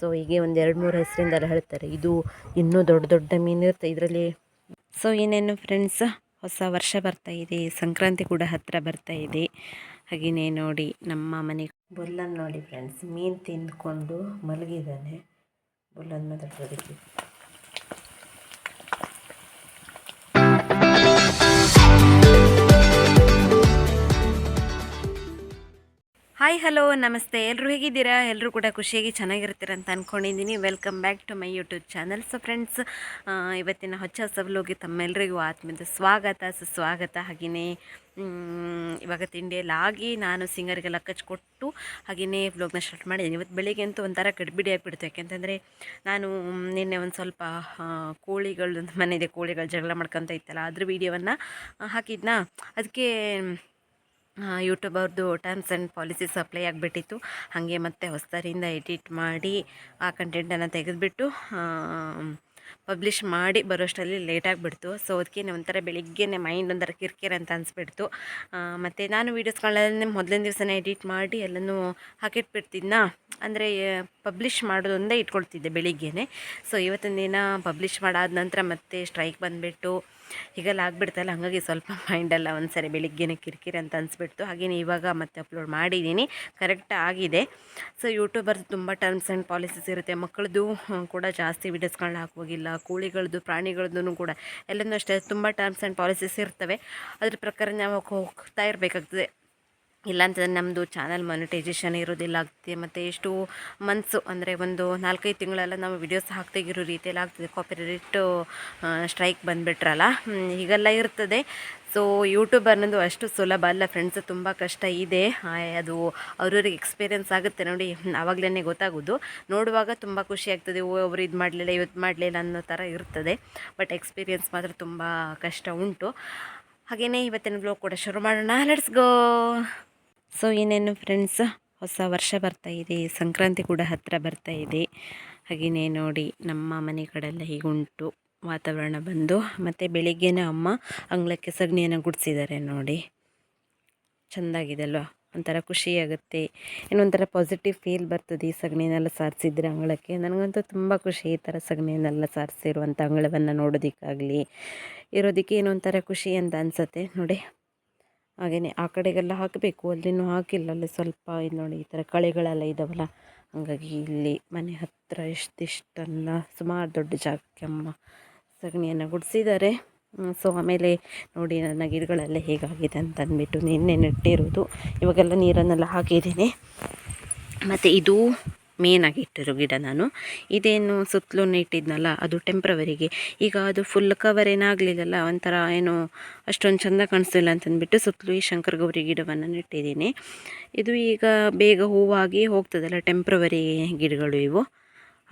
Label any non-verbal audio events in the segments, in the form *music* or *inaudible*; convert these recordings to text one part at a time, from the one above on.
So ಹೀಗೆ ಒಂದು ಎರಡು ಮೂರು ಹೆಸರಿಂದೆಲ್ಲ ಹೇಳ್ತಾರೆ. ಇದು ಇನ್ನೂ ದೊಡ್ಡ ದೊಡ್ಡ ಮೀನು ಇರುತ್ತೆ ಇದರಲ್ಲಿ. ಸೊ ಏನೇನು ಫ್ರೆಂಡ್ಸ್ ಹೊಸ ವರ್ಷ ಬರ್ತಾ ಇದೆ. ಸಂಕ್ರಾಂತಿ ಕೂಡ ಹತ್ತಿರ ಬರ್ತಾ ಇದೆ. ಹಾಗೆಯೇ ನೋಡಿ ನಮ್ಮ ಮನೆ ಬುಲ್ಲನ್ ನೋಡಿ ಫ್ರೆಂಡ್ಸ್ ಮೀನು ತಿಂದ್ಕೊಂಡು ಮಲಗಿದ್ದಾನೆ. ಬುಲ್ಲನ್ ಮಾತಾಡೋದಕ್ಕೆ ಹಾಯ್ ಹಲೋ ನಮಸ್ತೆ. ಎಲ್ಲರೂ ಹೇಗಿದ್ದೀರಾ? ಎಲ್ಲರೂ ಕೂಡ ಖುಷಿಯಾಗಿ ಚೆನ್ನಾಗಿರ್ತೀರ ಅಂತ ಅಂದ್ಕೊಂಡಿದ್ದೀನಿ welcome back to my YouTube channel so friends ಇವತ್ತಿನ ಹೊಚ್ಚ ಹೊಸ ತಮ್ಮೆಲ್ಲರಿಗೂ ಆತ್ಮೀಯದ ಸ್ವಾಗತ, ಸುಸ್ವಾಗತ. ಹಾಗೆಯೇ ಇವಾಗ ತಿಂಡಿಯೆಲ್ಲ ಆಗಿ ನಾನು ಸಿಂಗರಿಗೆಲ್ಲ ಕಚ್ಕೊಟ್ಟು ಹಾಗೆಯೇ ವ್ಲೋಗ್ನ ಸ್ಟಾರ್ಟ್ ಮಾಡಿದ್ದೀನಿ. ಇವತ್ತು ಬೆಳಿಗ್ಗೆ ಅಂತೂ ಒಂಥರ ಕಡ್ಬಿಡಿ ಆಗಿಬಿಡ್ತು. ಯಾಕೆಂತಂದರೆ, ನಾನು ನಿನ್ನೆ ಒಂದು ಸ್ವಲ್ಪ ಕೋಳಿಗಳು ಮನೆಯದೇ ಕೋಳಿಗಳು ಜಗಳ ಮಾಡ್ಕೊತ ಇತ್ತಲ್ಲ, ಅದ್ರ ವೀಡಿಯೋವನ್ನು ಹಾಕಿದ್ನಾ? ಅದಕ್ಕೆ ಯೂಟ್ಯೂಬ್ ಅವ್ರದ್ದು ಟರ್ಮ್ಸ್ ಆ್ಯಂಡ್ ಪಾಲಿಸೀಸ್ ಅಪ್ಲೈ ಆಗಿಬಿಟ್ಟಿತ್ತು. ಹಾಗೆ ಮತ್ತೆ ಹೊಸದರಿಂದ ಎಡಿಟ್ ಮಾಡಿ ಆ ಕಂಟೆಂಟನ್ನು ತೆಗೆದುಬಿಟ್ಟು ಪಬ್ಲಿಷ್ ಮಾಡಿ ಬರೋಷ್ಟರಲ್ಲಿ ಲೇಟ್ ಆಗಿಬಿಡ್ತು. ಸೊ ಅದಕ್ಕೆ ಒಂಥರ ಬೆಳಿಗ್ಗೆನೇ ಮೈಂಡ್ ಒಂಥರ ಕಿರಿಕಿರಿ ಅಂತ ಅನಿಸ್ಬಿಡ್ತು. ಮತ್ತು ನಾನು ವೀಡಿಯೋಸ್ಗಳನ್ನೇ ಮೊದಲನೇ ದಿವಸನೇ ಎಡಿಟ್ ಮಾಡಿ ಎಲ್ಲನೂ ಹಾಕಿಟ್ಬಿಡ್ತಿದ್ನಾ. ಅಂದರೆ ಪಬ್ಲಿಷ್ ಮಾಡೋದೊಂದೇ ಇಟ್ಕೊಳ್ತಿದ್ದೆ ಬೆಳಿಗ್ಗೆನೇ. ಸೊ ಇವತ್ತಿನ ದಿನ ಪಬ್ಲಿಷ್ ಮಾಡಾದ ನಂತರ ಮತ್ತೆ ಸ್ಟ್ರೈಕ್ ಬಂದುಬಿಟ್ಟು ಹೀಗೆಲ್ಲ ಆಗ್ಬಿಡ್ತಲ್ಲ, ಹಾಗಾಗಿ ಸ್ವಲ್ಪ *laughs* ಮೈಂಡಲ್ಲ ಒಂದು ಸರಿ ಬೆಳಿಗ್ಗೆನೇ ಕಿರಿಕಿರಿ ಅಂತ ಅನಿಸ್ಬಿಡ್ತು. ಹಾಗೆಯೇ ಇವಾಗ ಮತ್ತೆ ಅಪ್ಲೋಡ್ ಮಾಡಿದ್ದೀನಿ ಕರೆಕ್ಟ್ ಆಗಿದೆ. ಸೊ ಯೂಟ್ಯೂಬರ್ ತುಂಬ ಟರ್ಮ್ಸ್ ಆ್ಯಂಡ್ ಪಾಲಿಸೀಸ್ ಇರುತ್ತೆ. ಮಕ್ಕಳದ್ದು ಕೂಡ ಜಾಸ್ತಿ ವೀಡಿಯೋಸ್ಗಳನ್ನ ಹಾಕುವಾಗಿಲ್ಲ ಕೋಳಿಗಳದ್ದು ಪ್ರಾಣಿಗಳದ್ದು ಕೂಡ ಎಲ್ಲನೂ ಅಷ್ಟೇ. ತುಂಬ ಟರ್ಮ್ಸ್ ಆ್ಯಂಡ್ ಪಾಲಿಸೀಸ್ ಇರ್ತವೆ. ಅದ್ರ ಪ್ರಕಾರ ನಾವು ಹೋಗ್ತಾ ಇರಬೇಕಾಗ್ತದೆ. ಇಲ್ಲಾಂತಂದ್ರೆ ನಮ್ಮದು ಚಾನಲ್ ಮಾನಿಟೈಸೇಷನ್ ಇರೋದಿಲ್ಲ ಆಗ್ತದೆ, ಮತ್ತು ಎಷ್ಟು ಮಂತ್ಸು ಅಂದರೆ ಒಂದು ನಾಲ್ಕೈದು ತಿಂಗಳೆಲ್ಲ ನಾವು ವಿಡಿಯೋಸ್ ಹಾಕ್ತಾಗಿರೋ ರೀತಿಯಲ್ಲಿ ಆಗ್ತದೆ. ಕಾಪಿರೇಟ್ ಸ್ಟ್ರೈಕ್ ಬಂದುಬಿಟ್ರಲ್ಲ? ಹೀಗೆಲ್ಲ ಇರ್ತದೆ. ಸೊ ಯೂಟ್ಯೂಬ್ ಅನ್ನೋದು ಅಷ್ಟು ಸುಲಭ ಅಲ್ಲ. ಫ್ರೆಂಡ್ಸ್ ತುಂಬ ಕಷ್ಟ ಇದೆ. ಅದು ಅವ್ರವ್ರಿಗೆ ಎಕ್ಸ್ಪೀರಿಯನ್ಸ್ ಆಗುತ್ತೆ ನೋಡಿ. ಆವಾಗಲೇ ಗೊತ್ತಾಗೋದು. ನೋಡುವಾಗ ತುಂಬ ಖುಷಿ ಆಗ್ತದೆ. ಓ, ಅವರು ಇದು ಮಾಡಲಿಲ್ಲ ಇವತ್ತು ಮಾಡಲಿಲ್ಲ ಅನ್ನೋ ಥರ ಇರ್ತದೆ. ಬಟ್ ಎಕ್ಸ್ಪೀರಿಯನ್ಸ್ ಮಾತ್ರ ತುಂಬ ಕಷ್ಟ ಉಂಟು. ಹಾಗೆಯೇ ಇವತ್ತಿನ ಬ್ಲಾಗ್ ಕೂಡ ಶುರು ಮಾಡೋಣ. ಲೆಟ್ಸ್ ಗೋ ಸೊ ಏನೇನು ಫ್ರೆಂಡ್ಸ್ ಹೊಸ ವರ್ಷ ಬರ್ತಾ ಇದೆ, ಸಂಕ್ರಾಂತಿ ಕೂಡ ಹತ್ತಿರ ಬರ್ತಾ ಇದೆ. ಹಾಗೆಯೇ ನೋಡಿ, ನಮ್ಮ ಮನೆ ಕಡೆಲ್ಲ ಹೀಗುಂಟು, ವಾತಾವರಣ ಬಂದು, ಮತ್ತು ಬೆಳಿಗ್ಗೆನೇ ಅಮ್ಮ ಅಂಗಳಕ್ಕೆ ಸಗಣಿಯನ್ನು ಗುಡಿಸಿದ್ದಾರೆ ನೋಡಿ. ಚೆಂದಾಗಿದೆ ಅಲ್ವಾ? ಒಂಥರ ಖುಷಿಯಾಗುತ್ತೆ ಏನೊಂಥರ ಪಾಸಿಟಿವ್ ಫೀಲ್ ಬರ್ತದೆ ಈ ಸಗಣಿನೆಲ್ಲ ಸಾರಿಸಿದ್ರೆ ಅಂಗಳಕ್ಕೆ. ನನಗಂತೂ ತುಂಬ ಖುಷಿ ಈ ಥರ ಸಗಣಿನೆಲ್ಲ ಸಾರಿಸಿರುವಂಥ ಅಂಗಳವನ್ನು ನೋಡೋದಕ್ಕಾಗಲಿ, ಇರೋದಕ್ಕೆ ಏನೊಂಥರ ಖುಷಿ ಅಂತ ಅನಿಸುತ್ತೆ. ನೋಡಿ ಹಾಗೆಯೇ ಆ ಕಡೆಗೆಲ್ಲ ಹಾಕಬೇಕು. ಅಲ್ಲಿನೂ ಹಾಕಿಲ್ಲ. ಅಲ್ಲಿ ಸ್ವಲ್ಪ ಇದು ನೋಡಿ, ಈ ಥರ ಕಳೆಗಳೆಲ್ಲ ಇದ್ದಾವಲ್ಲ ಹಾಗಾಗಿ ಇಲ್ಲಿ ಮನೆ ಹತ್ತಿರ ಇಷ್ಟಿಷ್ಟನ್ನು ಸುಮಾರು ದೊಡ್ಡ ಜಾಗಕ್ಕೆ ಅಮ್ಮ ಸಗಣಿಯನ್ನು ಗುಡಿಸಿದ್ದಾರೆ. ಸೊ ಆಮೇಲೆ ನೋಡಿ, ನನ್ನ ಗಿಡಗಳೆಲ್ಲ ಹೇಗಾಗಿದೆ ಅಂತ ಅಂದ್ಬಿಟ್ಟು ನಿನ್ನೆ ನೆಟ್ಟಿರೋದು. ಇವಾಗೆಲ್ಲ ನೀರನ್ನೆಲ್ಲ ಹಾಕಿದ್ದೀನಿ. ಮತ್ತು ಇದು ಮೇನಾಗಿ ಇಟ್ಟಿರೋ ಗಿಡ ನಾನು. ಇದೇನು ಸುತ್ತಲೂ ಇಟ್ಟಿದ್ನಲ್ಲ, ಅದು ಟೆಂಪ್ರವರಿಗೆ ಈಗ ಅದು ಫುಲ್ ಕವರ್ ಏನಾಗಲಿಲ್ಲಲ್ಲ, ಒಂಥರ ಏನು ಅಷ್ಟೊಂದು ಚೆಂದ ಕಾಣಿಸ್ತಿಲ್ಲ ಅಂತಂದ್ಬಿಟ್ಟು ಸುತ್ತಲೂ ಈ ಶಂಕರ ಗೌರಿ ಗಿಡವನ್ನು ನೆಟ್ಟಿದ್ದೀನಿ. ಇದು ಈಗ ಬೇಗ ಹೂವಾಗಿ ಹೋಗ್ತದಲ್ಲ ಟೆಂಪ್ರವರಿ ಗಿಡಗಳು ಇವು.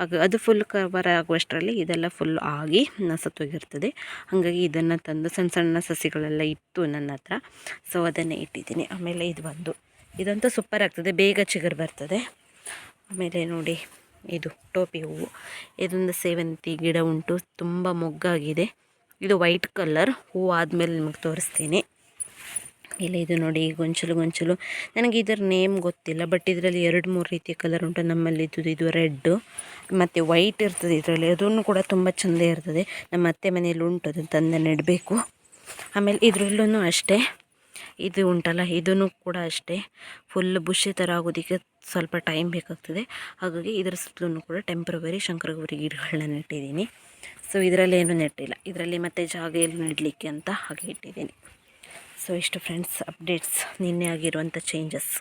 ಆಗ ಅದು ಫುಲ್ ಕವರ್ ಆಗುವಷ್ಟರಲ್ಲಿ ಇದೆಲ್ಲ ಫುಲ್ ಆಗಿ ಸತ್ತೋಗಿರ್ತದೆ ಹಾಗಾಗಿ ಇದನ್ನು ತಂದು ಸಣ್ಣ ಸಣ್ಣ ಸಸಿಗಳೆಲ್ಲ ಇತ್ತು ನನ್ನ ಹತ್ರ. ಸೊ ಅದನ್ನೇ ಇಟ್ಟಿದ್ದೀನಿ. ಆಮೇಲೆ ಇದು ಬಂದು. ಇದಂತೂ ಸೂಪರ್ ಆಗ್ತದೆ, ಬೇಗ ಚಿಗುರು ಬರ್ತದೆ. ಆಮೇಲೆ ನೋಡಿ, ಇದು ಟೋಪಿ ಹೂವು. ಇದೊಂದು ಸೇವಂತಿ ಗಿಡ ಉಂಟು, ತುಂಬ ಮೊಗ್ಗಾಗಿದೆ. ಇದು ವೈಟ್ ಕಲರ್ ಹೂವು ಆದಮೇಲೆ ನಿಮಗೆ ತೋರಿಸ್ತೀನಿ. ಇಲ್ಲ ಇದು ನೋಡಿ, ಗೊಂಚಲು ಗೊಂಚಲು. ನನಗೆ ಇದರ ನೇಮ್ ಗೊತ್ತಿಲ್ಲ ಬಟ್ ಇದರಲ್ಲಿ ಎರಡು ಮೂರು ರೀತಿಯ ಕಲರ್ ಉಂಟು. ನಮ್ಮಲ್ಲಿ ಇದ್ದು ಇದು ರೆಡ್ಡು, ಮತ್ತು ವೈಟ್ ಇರ್ತದೆ ಇದರಲ್ಲಿ. ಅದನ್ನು ಕೂಡ ತುಂಬ ಚೆಂದ ಇರ್ತದೆ. ನಮ್ಮ ಅತ್ತೆ ಮನೆಯಲ್ಲಿ ಉಂಟು, ಅದನ್ನು ತಂದು ನೆಡಬೇಕು. ಆಮೇಲೆ ಇದರಲ್ಲೂ ಅಷ್ಟೇ. ಇದು ಉಂಟಲ್ಲ, ಇದನ್ನು ಕೂಡ ಅಷ್ಟೇ. ಫುಲ್ ಬುಷಿ ಥರ ಆಗೋದಕ್ಕೆ ಸ್ವಲ್ಪ ಟೈಮ್ ಬೇಕಾಗ್ತದೆ. ಹಾಗಾಗಿ ಇದರ ಸುತ್ತಲೂ ಕೂಡ ಟೆಂಪ್ರವರಿ ಶಂಕರಗೌರಿ ಗಿಡಗಳನ್ನ ನೆಟ್ಟಿದ್ದೀನಿ. ಸೊ ಇದರಲ್ಲಿ ಏನು ನೆಟ್ಟಿಲ್ಲ. ಇದರಲ್ಲಿ ಮತ್ತೆ ಜಾಗ ಎಲ್ಲಿ ನೆಡಲಿಕ್ಕೆ ಅಂತ ಹಾಗೆ ಇಟ್ಟಿದ್ದೀನಿ. ಸೊ ಇಷ್ಟು ಫ್ರೆಂಡ್ಸ್ ಅಪ್ಡೇಟ್ಸ್ ನಿನ್ನೆ ಆಗಿರುವಂಥ ಚೇಂಜಸ್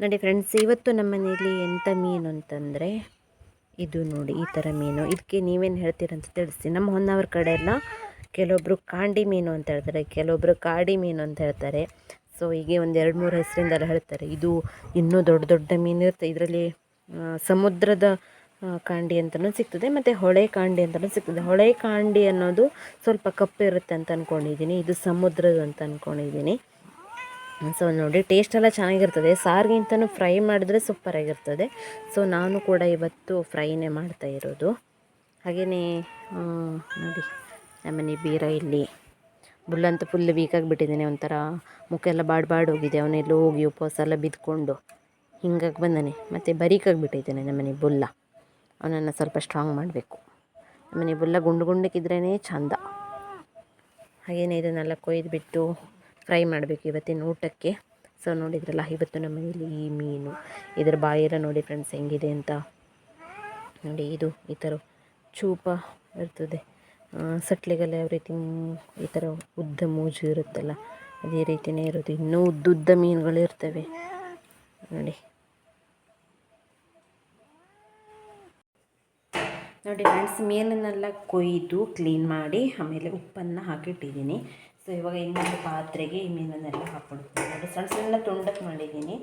ನೋಡಿ ಫ್ರೆಂಡ್ಸ್ ಇವತ್ತು ನಮ್ಮ ಮನೆಯಲ್ಲಿ ಎಂಥ ಮೀನು ಅಂತಂದರೆ, ಇದು ನೋಡಿ, ಈ ಥರ ಮೀನು. ಇದಕ್ಕೆ ನೀವೇನು ಹೇಳ್ತೀರಂತ ತಿಳಿಸಿ ನಮ್ಮ ಹೊನ್ನಾವರ ಕಡೆ ಎಲ್ಲ ಕೆಲವೊಬ್ಬರು ಕಾಂಡಿ ಮೀನು ಅಂತ ಹೇಳ್ತಾರೆ ಕೆಲವೊಬ್ಬರು ಕಾಡಿ ಮೀನು ಅಂತ ಹೇಳ್ತಾರೆ. ಸೊ ಹೀಗೆ ಒಂದು ಎರಡು ಮೂರು ಹೆಸರಿಂದೆಲ್ಲ ಹೇಳ್ತಾರೆ. ಇದು ಇನ್ನೂ ದೊಡ್ಡ ದೊಡ್ಡ ಮೀನು ಇರುತ್ತೆ. ಇದರಲ್ಲಿ ಸಮುದ್ರದ ಕಾಂಡಿ ಅಂತಲೂ ಸಿಗ್ತದೆ, ಮತ್ತು ಹೊಳೆ ಕಾಂಡಿ ಅಂತಲೂ ಸಿಗ್ತದೆ. ಹೊಳೆ ಕಾಂಡಿ ಅನ್ನೋದು ಸ್ವಲ್ಪ ಕಪ್ಪಿರುತ್ತೆ ಅಂತ ಅಂದ್ಕೊಂಡಿದ್ದೀನಿ ಇದು ಸಮುದ್ರದ ಅಂತ ಅಂದ್ಕೊಂಡಿದ್ದೀನಿ ಸೊ ನೋಡಿ ಟೇಸ್ಟ್ ಎಲ್ಲ ಚೆನ್ನಾಗಿರ್ತದೆ. ಸಾರಿಗಿಂತನೂ ಫ್ರೈ ಮಾಡಿದ್ರೆ ಸೂಪರಾಗಿರ್ತದೆ ಸೊ ನಾನು ಕೂಡ ಇವತ್ತು ಫ್ರೈನೇ ಮಾಡ್ತಾ ಇರೋದು. ಹಾಗೆಯೇ ನೋಡಿ. ನಮ್ಮನೆ ಬೀರ ಇಲ್ಲಿ. ಬುಲ್ಲಂತೂ ಫುಲ್ ವೀಕ್ ಆಗಿಬಿಟ್ಟಿದ್ದಾನೆ ಒಂಥರ. ಮುಖ ಎಲ್ಲ ಬಾಡ್ ಬಾಡ್ ಹೋಗಿದೆ. ಅವನೆಲ್ಲ ಹೋಗಿ ಉಪವಾಸ ಎಲ್ಲ ಬಿದ್ದುಕೊಂಡು ಹಿಂಗಾಗಿ ಬಂದಾನೆ. ಮತ್ತು ಬರೀಕಾಗಿಬಿಟ್ಟಿದ್ದಾನೆ ನಮ್ಮ ನಮ್ಮನೆ ಬುಲ್ಲ. ಅವನನ್ನು ಸ್ವಲ್ಪ ಸ್ಟ್ರಾಂಗ್ ಮಾಡಬೇಕು. ನಮ್ಮನೆ ಬುಲ್ಲ ಗುಂಡು ಗುಂಡಕ್ಕಿದ್ರೇ ಚಂದ. ಹಾಗೇನೆ ಇದನ್ನೆಲ್ಲ ಕೊಯ್ದು ಬಿಟ್ಟು ಫ್ರೈ ಮಾಡಬೇಕು ಇವತ್ತಿನ ಊಟಕ್ಕೆ. ಸೊ ನೋಡಿದ್ರಲ್ಲ, ಇವತ್ತು ನಮ್ಮ ಮನೇಲಿ ಈ ಮೀನು. ಇದರ ಬಾಯಿರ ನೋಡಿ ಫ್ರೆಂಡ್ಸ್ ಹೆಂಗಿದೆ ಅಂತ. ನೋಡಿ, ಇದು ಈ ಥರ ಚೂಪ ಇರ್ತದೆ. ಸಟ್ಲಿಗೆಲ್ಲ ಯಾವ ರೀತಿ ಈ ಥರ ಉದ್ದ ಮೂಜು ಇರುತ್ತಲ್ಲ, ಅದೇ ರೀತಿಯೇ ಇರೋದು. ಇನ್ನೂ ಉದ್ದುದ್ದ ಮೀನುಗಳು ಇರ್ತವೆ. ನೋಡಿ. ನೋಡಿ ಫ್ರೆಂಡ್ಸ್ ಮೀನನ್ನೆಲ್ಲ ಕೊಯ್ದು ಕ್ಲೀನ್ ಮಾಡಿ, ಆಮೇಲೆ ಉಪ್ಪನ್ನು ಹಾಕಿಟ್ಟಿದ್ದೀನಿ. ಸೊ ಇವಾಗ ಇನ್ನೊಂದು ಪಾತ್ರೆಗೆ ಈ ಮೀನನ್ನೆಲ್ಲ ಹಾಕ್ಬಿಡ್ತೀನಿ. ನೋಡಿ ಸಣ್ಣ ಸಣ್ಣ ತುಂಡಕ್ಕೆ ಮಾಡಿದ್ದೀನಿ.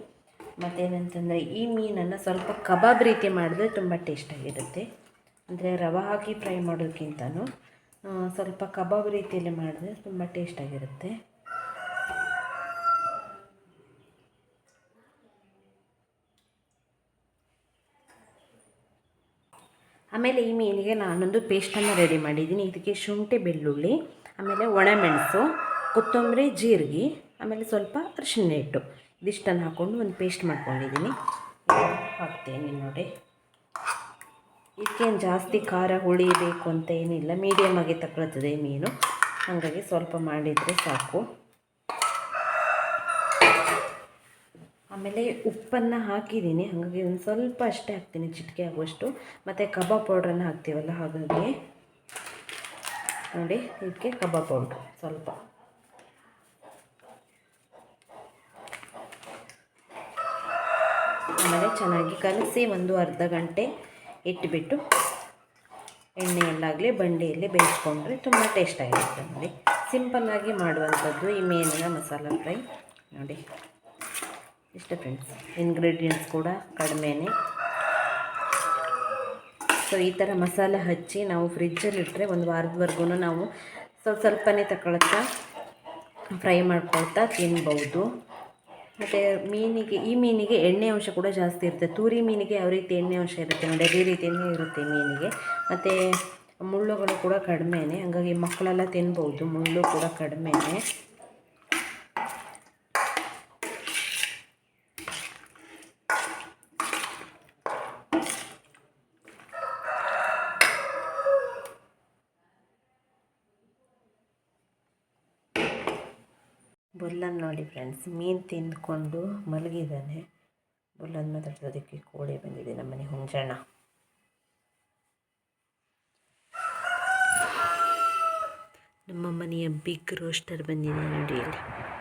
ಮತ್ತೇನಂತಂದರೆ ಈ ಮೀನನ್ನು ಸ್ವಲ್ಪ ಕಬಾಬ್ ರೀತಿ ಮಾಡಿದ್ರೆ ತುಂಬ ಟೇಸ್ಟಾಗಿರುತ್ತೆ ಅಂದರೆ ರವೆ ಹಾಕಿ ಫ್ರೈ ಮಾಡೋದಕ್ಕಿಂತನೂ ಸ್ವಲ್ಪ ಕಬಾಬ್ ರೀತಿಯಲ್ಲಿ ಮಾಡಿದ್ರೆ ತುಂಬ ಟೇಸ್ಟಾಗಿರುತ್ತೆ ಆಮೇಲೆ ಈ ಮೀನಿಗೆ ನಾನೊಂದು ಪೇಸ್ಟನ್ನು ರೆಡಿ ಮಾಡಿದ್ದೀನಿ. ಇದಕ್ಕೆ ಶುಂಠಿ, ಬೆಳ್ಳುಳ್ಳಿ, ಆಮೇಲೆ ಒಣಮೆಣಸು, ಕೊತ್ತಂಬರಿ, ಜೀರಿಗೆ, ಆಮೇಲೆ ಸ್ವಲ್ಪ ಅರಿಶಿನ ಹಿಟ್ಟು. ಇದಿಷ್ಟನ್ನು ಹಾಕ್ಕೊಂಡು ಒಂದು ಪೇಸ್ಟ್ ಮಾಡ್ಕೊಂಡಿದ್ದೀನಿ. ಹಾಕ್ತೀನಿ ನೋಡಿ. ಇದಕ್ಕೇನು ಜಾಸ್ತಿ ಖಾರ ಹುಳಿ ಬೇಕು ಅಂತ ಏನಿಲ್ಲ. ಮೀಡಿಯಮ್ ಆಗಿ ತಗೊಳ್ತದೆ ಮೀನು. ಹಾಗಾಗಿ ಸ್ವಲ್ಪ ಮಾಡಿದರೆ ಸಾಕು. ಆಮೇಲೆ ಉಪ್ಪನ್ನು ಹಾಕಿದ್ದೀನಿ. ಹಾಗಾಗಿ ಒಂದು ಸ್ವಲ್ಪ ಅಷ್ಟೇ ಹಾಕ್ತೀನಿ. ಚಿಟಿಕೆ ಆಗುವಷ್ಟು. ಮತ್ತು ಕಬಾಬ್ ಪೌಡ್ರನ್ನು ಹಾಕ್ತೀವಲ್ಲ, ಹಾಗಾಗಿ. ನೋಡಿ ಇದಕ್ಕೆ ಕಬಾಬ್ ಪೌಡ್ರ್, ಸ್ವಲ್ಪ. ಆಮೇಲೆ ಚೆನ್ನಾಗಿ ಕಲಸಿ ಒಂದು ಅರ್ಧ ಗಂಟೆ ಇಟ್ಬಿಟ್ಟು ಎಣ್ಣೆಯಲ್ಲಾಗಲಿ, ಬಂಡಿಯಲ್ಲಿ ಬೇಯಿಸ್ಕೊಂಡ್ರೆ ತುಂಬ ಟೇಸ್ಟಾಗಿರುತ್ತೆ ನೋಡಿ. ಸಿಂಪಲ್ಲಾಗಿ ಮಾಡುವಂಥದ್ದು ಈ ಮೇನಿನ ಮಸಾಲ ಫ್ರೈ. ನೋಡಿ. ಇಷ್ಟೇ ಫ್ರೆಂಡ್ಸ್ ಇಂಗ್ರೀಡಿಯೆಂಟ್ಸ್ ಕೂಡ ಕಡಿಮೆನೇ. ಸೊ ಈ ಥರ ಮಸಾಲ ಹಚ್ಚಿ ನಾವು ಫ್ರಿಜ್ಜಲ್ಲಿ ಇಟ್ಟರೆ ಒಂದು ವಾರದವರೆಗೂ ನಾವು ಸ್ವಲ್ಪ ಸ್ವಲ್ಪನೇ ತಗೊಳ್ತಾ ಫ್ರೈ ಮಾಡ್ಕೊಳ್ತಾ ತಿನ್ಬೋದು. ಮತ್ತು ಮೀನಿಗೆ, ಈ ಮೀನಿಗೆ ಎಣ್ಣೆ ಅಂಶ ಕೂಡ ಜಾಸ್ತಿ ಇರುತ್ತೆ. ತೂರಿ ಮೀನಿಗೆ ಯಾವ ರೀತಿ ಎಣ್ಣೆ ಅಂಶ ಇರುತ್ತೆ ನೋಡಿ, ಅದೇ ರೀತಿಯೇ ಇರುತ್ತೆ ಮೀನಿಗೆ. ಮತ್ತು ಮುಳ್ಳುಗಳು ಕೂಡ ಕಡಿಮೆನೇ. ಹಾಗಾಗಿ ಮಕ್ಕಳೆಲ್ಲ ತಿನ್ಬೋದು, ಮುಳ್ಳು ಕೂಡ ಕಡಿಮೆನೇ. ಬುಲ್ಲನ್ ನೋಡಿ ಫ್ರೆಂಡ್ಸ್ ಮೀನು ತಿಂದ್ಕೊಂಡು ಮಲಗಿದ್ದಾನೆ. ಬುಲ್ಲನ್ ಮಾತಾಡ್ಸೋದಕ್ಕೆ ಕೋಳಿ ಬಂದಿದೆ ನಮ್ಮನೆ ಹುಂಜಣ್ಣ. ನಮ್ಮ ಮನೆಯ ಬಿಗ್ ರೋಸ್ಟರ್ ಬಂದಿದೆ ನೋಡಿ ಇಲ್ಲಿ.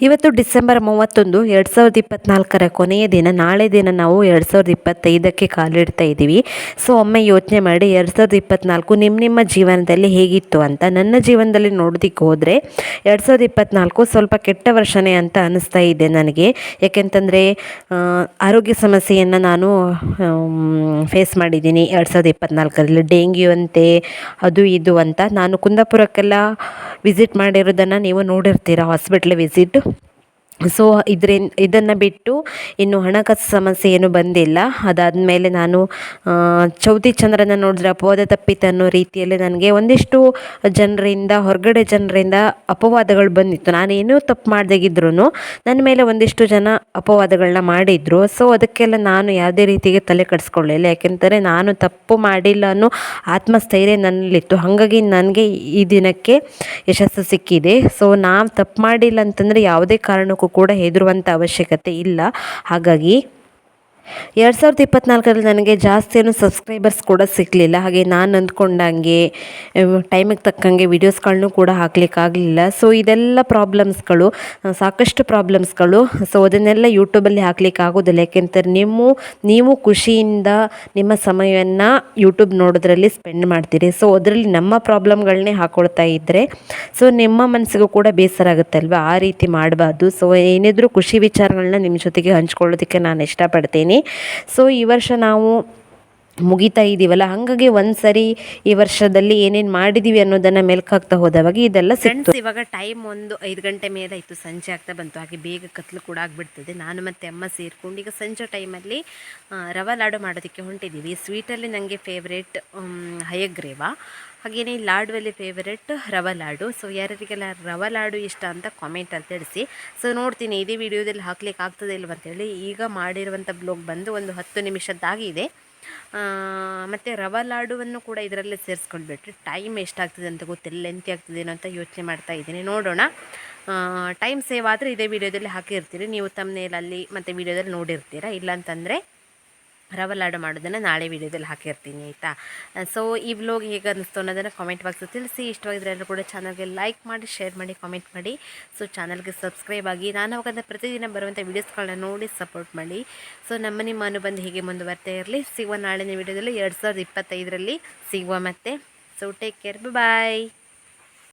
ಇವತ್ತು ಡಿಸೆಂಬರ್ ಮೂವತ್ತೊಂದು, ಎರಡು ಸಾವಿರದ ಇಪ್ಪತ್ತ್ನಾಲ್ಕರ ಕೊನೆಯ ದಿನ, ನಾಳೆ ದಿನ ನಾವು ಎರಡು ಸಾವಿರದ ಇಪ್ಪತ್ತೈದಕ್ಕೆ ಕಾಲಿಡ್ತಾ ಇದ್ದೀವಿ. ಸೊ, ಒಮ್ಮೆ ಯೋಚನೆ ಮಾಡಿ ಎರಡು ಸಾವಿರದ ಇಪ್ಪತ್ತ್ನಾಲ್ಕು ನಿಮ್ಮ ನಿಮ್ಮ ಜೀವನದಲ್ಲಿ ಹೇಗಿತ್ತು ಅಂತ. ನನ್ನ ಜೀವನದಲ್ಲಿ ನೋಡೋದಕ್ಕೆ ಹೋದರೆ, ಎರಡು ಸಾವಿರದ ಇಪ್ಪತ್ತ್ನಾಲ್ಕು ಸ್ವಲ್ಪ ಕೆಟ್ಟ ವರ್ಷನೇ ಅಂತ ಅನ್ನಿಸ್ತಾ ಇದೆ ನನಗೆ. ಯಾಕೆಂತಂದರೆ ಆರೋಗ್ಯ ಸಮಸ್ಯೆಯನ್ನು ನಾನು ಫೇಸ್ ಮಾಡಿದ್ದೀನಿ ಎರಡು ಸಾವಿರದ ಇಪ್ಪತ್ತ್ನಾಲ್ಕರಲ್ಲಿ ಡೆಂಗ್ಯೂ ಅಂತೆ, ಅದು ಇದು ಅಂತ. ನಾನು ಕುಂದಾಪುರಕ್ಕೆಲ್ಲ ವಿಸಿಟ್ ಮಾಡಿರೋದನ್ನು ನೀವು ನೋಡಿರ್ತೀರ? ಹಾಸ್ಪಿಟ್ಲ್ ವಿಸಿಟ್ ಸೊ ಇದ್ರಿಂದ ಇದನ್ನು ಬಿಟ್ಟು ಇನ್ನು ಹಣಕಾಸು ಸಮಸ್ಯೆ ಏನು ಬಂದಿಲ್ಲ. ಅದಾದ ಮೇಲೆ ನಾನು ಚೌತಿ ಚಂದ್ರನ ನೋಡಿದ್ರೆ ಅಪವಾದ ತಪ್ಪಿತು ಅನ್ನೋ ರೀತಿಯಲ್ಲಿ ನನಗೆ ಒಂದಿಷ್ಟು ಜನರಿಂದ, ಹೊರಗಡೆ ಜನರಿಂದ ಅಪವಾದಗಳು ಬಂದಿತ್ತು. ನಾನೇನೂ ತಪ್ಪು ಮಾಡಿದಾಗಿದ್ರು ನನ್ನ ಮೇಲೆ ಒಂದಿಷ್ಟು ಜನ ಅಪವಾದಗಳನ್ನ ಮಾಡಿದರು. ಸೊ ಅದಕ್ಕೆಲ್ಲ ನಾನು ಯಾವುದೇ ರೀತಿಗೆ ತಲೆ ಕೆಡಿಸ್ಕೊಳ್ಳಿಲ್ಲ ಯಾಕೆಂದರೆ ನಾನು ತಪ್ಪು ಮಾಡಿಲ್ಲ ಅನ್ನೋ ಆತ್ಮಸ್ಥೈರ್ಯ ನನ್ನಲ್ಲಿತ್ತು. ಹಾಗಾಗಿ ನನಗೆ ಈ ದಿನಕ್ಕೆ ಯಶಸ್ಸು ಸಿಕ್ಕಿದೆ. ಸೊ ನಾವು ತಪ್ಪು ಮಾಡಿಲ್ಲ ಅಂತಂದರೆ ಯಾವುದೇ ಕಾರಣಕ್ಕೂ ಕೂಡ ಹೆದರುವಂಥ ಅವಶ್ಯಕತೆ ಇಲ್ಲ. ಹಾಗಾಗಿ ಎರಡು ಸಾವಿರದ ಇಪ್ಪತ್ನಾಲ್ಕರಲ್ಲಿ ನನಗೆ ಜಾಸ್ತಿ ಏನು ಸಬ್ಸ್ಕ್ರೈಬರ್ಸ್ ಕೂಡ ಸಿಗಲಿಲ್ಲ. ಹಾಗೆ ನಾನು ಅಂದ್ಕೊಂಡಂಗೆ ಟೈಮಿಗೆ ತಕ್ಕಂಗೆ ವೀಡಿಯೋಸ್ಗಳನ್ನೂ ಕೂಡ ಹಾಕ್ಲಿಕ್ಕಾಗಲಿಲ್ಲ ಸೊ ಇದೆಲ್ಲ ಪ್ರಾಬ್ಲಮ್ಸ್ಗಳು ಸಾಕಷ್ಟು ಪ್ರಾಬ್ಲಮ್ಸ್ಗಳು ಸೊ ಅದನ್ನೆಲ್ಲ ಯೂಟ್ಯೂಬಲ್ಲಿ ಹಾಕ್ಲಿಕ್ಕೆ ಆಗೋದಿಲ್ಲ. ಯಾಕೆಂತಾರೆ ನಿಮ್ಮ, ನೀವು ಖುಷಿಯಿಂದ ನಿಮ್ಮ ಸಮಯವನ್ನು ಯೂಟ್ಯೂಬ್ ನೋಡೋದ್ರಲ್ಲಿ ಸ್ಪೆಂಡ್ ಮಾಡ್ತೀರಿ. ಸೊ ಅದರಲ್ಲಿ ನಮ್ಮ ಪ್ರಾಬ್ಲಮ್ಗಳನ್ನೇ ಹಾಕೊಳ್ತಾ ಇದ್ದರೆ ಸೊ ನಿಮ್ಮ ಮನಸ್ಸಿಗೂ ಕೂಡ ಬೇಸರ ಆಗುತ್ತೆ ಅಲ್ವಾ ಆ ರೀತಿ ಮಾಡಬಾರ್ದು. ಸೊ ಏನಿದ್ರೂ ಖುಷಿ ವಿಚಾರಗಳನ್ನ ನಿಮ್ಮ ಜೊತೆಗೆ ಹಂಚ್ಕೊಳ್ಳೋದಕ್ಕೆ ನಾನು ಇಷ್ಟಪಡ್ತೀನಿ. ಸೊ ಈ ವರ್ಷ ನಾವು ಮುಗಿತಾ ಇದ್ದೀವಲ್ಲ ಹಾಗಾಗಿ ಒಂದು ಸರಿ ಈ ವರ್ಷದಲ್ಲಿ ಏನೇನು ಮಾಡಿದ್ದೀವಿ ಅನ್ನೋದನ್ನ ಮೆಲ್ಕು ಹಾಕ್ತಾ ಹೋದವಾಗ ಇದೆಲ್ಲ ಸಿಕ್ತು. ಇವಾಗ ಟೈಮ್ ಒಂದು ಐದು ಗಂಟೆ ಮೇಲೆ ಇತ್ತು ಸಂಜೆ ಆಗ್ತಾ ಬಂತು. ಹಾಗೆ ಬೇಗ ಕತ್ಲು ಕೂಡ ಆಗ್ಬಿಡ್ತದೆ. ನಾನು ಮತ್ತೆ ಅಮ್ಮ ಸೇರಿಕೊಂಡು ಈಗ ಸಂಜೆ ಟೈಮಲ್ಲಿ ರವೆ ಲಾಡು ಮಾಡೋದಕ್ಕೆ ಹೊಂಟಿದ್ದೀವಿ ಸ್ವೀಟಲ್ಲಿ ನನಗೆ ಫೇವ್ರೇಟ್ ಹಯಗ್ರೇವ. ಹಾಗೆಯೇ ಲಾಡುವಲ್ಲಿ ಫೇವರೆಟ್ ರವ ಲಾಡು. ಸೊ ಯಾರ್ಯಾರಿಗೆಲ್ಲ ರವ ಲಾಡು ಇಷ್ಟ ಅಂತ ಕಾಮೆಂಟಲ್ಲಿ ತಿಳಿಸಿ. ಸೊ ನೋಡ್ತೀನಿ, ಇದೇ ವಿಡಿಯೋದಲ್ಲಿ ಹಾಕ್ಲಿಕ್ಕೆ ಆಗ್ತದೆ ಇಲ್ವ ಅಂತೇಳಿ. ಈಗ ಮಾಡಿರುವಂಥ ಬ್ಲಾಗ್ ಬಂದು ಒಂದು ಹತ್ತು ನಿಮಿಷದ್ದಾಗಿದೆ. ಮತ್ತು ರವ ಲಾಡುವನ್ನು ಕೂಡ ಇದರಲ್ಲೇ ಸೇರಿಸ್ಕೊಂಡ್ಬಿಟ್ರೆ ಟೈಮ್ ಎಷ್ಟಾಗ್ತದೆ ಅಂತ ಗೊತ್ತಿಲ್ಲ ಲೆಂತಿ ಆಗ್ತದೇನೋ ಅಂತ ಯೋಚನೆ ಮಾಡ್ತಾ ಇದ್ದೀನಿ. ನೋಡೋಣ. ಟೈಮ್ ಸೇವ್ ಆದರೆ ಇದೇ ವಿಡಿಯೋದಲ್ಲಿ ಹಾಕಿರ್ತೀರಿ. ನೀವು ತಮ್ಮನೇಲಲ್ಲಿ ಮತ್ತು ವಿಡಿಯೋದಲ್ಲಿ ನೋಡಿರ್ತೀರ. ಇಲ್ಲಾಂತಂದರೆ ರವೆ ಲಾಡು ಮಾಡೋದನ್ನು ನಾಳೆ ವೀಡಿಯೋದಲ್ಲಿ ಹಾಕಿರ್ತೀನಿ, ಆಯಿತಾ? ಸೊ ಈ ವ್ಲಾಗ್ ಹೇಗೆ ಅನ್ನಿಸ್ತು ಅನ್ನೋದನ್ನು ಕಾಮೆಂಟ್ ಬಾಕ್ಸ್ ತಿಳಿಸಿ. ಇಷ್ಟವಾಗಿದ್ರೆ ಎಲ್ಲರೂ ಕೂಡ ಚಾನಲ್ಗೆ ಲೈಕ್ ಮಾಡಿ ಶೇರ್ ಮಾಡಿ ಕಾಮೆಂಟ್ ಮಾಡಿ. ಸೊ ಚಾನಲ್ಗೆ ಸಬ್ಸ್ಕ್ರೈಬ್ ಆಗಿ. ನಾನು ಅವಾಗ ಪ್ರತಿದಿನ ಬರುವಂಥ ವೀಡಿಯೋಸ್ಗಳನ್ನ ನೋಡಿ ಸಪೋರ್ಟ್ ಮಾಡಿ. ಸೊ ನಮ್ಮ ನಿಮ್ಮ ಅನುಬಂಧ ಹೀಗೆ ಮುಂದುವರ್ತಾ ಇರಲಿ, ಸಿಗುವ ನಾಳಿನ ವೀಡಿಯೋದಲ್ಲಿ ಎರಡು ಸಾವಿರದ ಇಪ್ಪತ್ತೈದರಲ್ಲಿ ಸಿಗುವ ಮತ್ತೆ. So take care bye